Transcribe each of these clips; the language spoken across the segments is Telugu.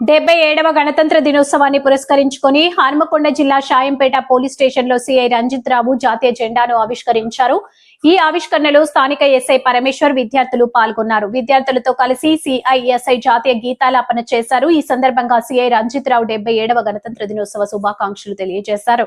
డెబ్బై ఏడవ గణతంత్ర దినోత్సవాన్ని పురస్కరించుకొని హనుమకొండ జిల్లా షాయంపేట పోలీస్ స్టేషన్లో సిఐ రంజిత్ రావు జాతీయ జెండాను ఆవిష్కరించారు. ఈ ఆవిష్కరణలో స్థానిక ఎస్ఐ పరమేశ్వర్ విద్యార్థులు పాల్గొన్నారు. విద్యార్థులతో కలిసి సిఐ ఎస్ఐ జాతీయ గీతాలాపన చేశారు. ఈ సందర్భంగా సిఐ రంజిత్ రావు డెబ్బై ఏడవ గణతంత్ర దినోత్సవ శుభాకాంక్షలు తెలియజేశారు.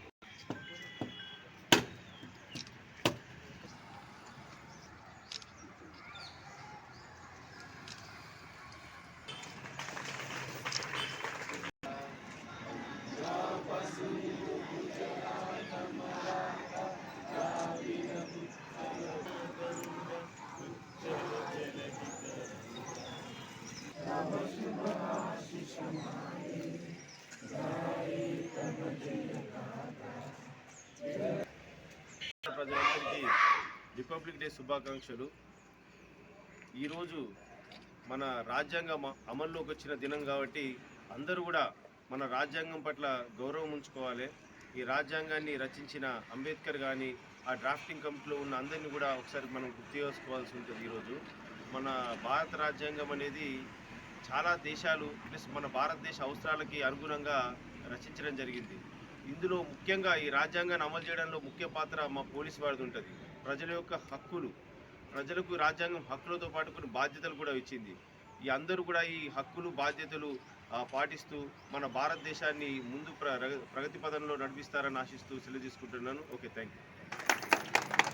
ప్రజలందరికీ రిపబ్లిక్ డే శుభాకాంక్షలు. ఈరోజు మన రాజ్యాంగం అమల్లోకి వచ్చిన దినం కాబట్టి అందరూ కూడా మన రాజ్యాంగం పట్ల గౌరవం ఉంచుకోవాలి. ఈ రాజ్యాంగాన్ని రచించిన అంబేద్కర్ కానీ ఆ డ్రాఫ్టింగ్ కమిటీలో ఉన్న అందరినీ కూడా ఒకసారి మనం గుర్తు చేసుకోవాల్సి ఉంటుంది ఈరోజు. మన భారత రాజ్యాంగం అనేది చాలా దేశాలు ప్లస్ మన భారతదేశ అవసరాలకి అనుగుణంగా రచించడం జరిగింది. ఇందులో ముఖ్యంగా ఈ రాజ్యాంగాన్ని అమలు చేయడంలో ముఖ్య పాత్ర మా పోలీస్ వారిది ఉంటుంది. ప్రజల యొక్క హక్కులు ప్రజలకు రాజ్యాంగం హక్కులతో పాటు కొన్ని బాధ్యతలు కూడా ఇచ్చింది. ఈ అందరూ కూడా ఈ హక్కులు బాధ్యతలు పాటిస్తూ మన భారతదేశాన్ని ముందు ప్ర ప్రగతి పదంలో నడిపిస్తారని ఆశిస్తూ సెలవు తీసుకుంటున్నాను. Okay thank you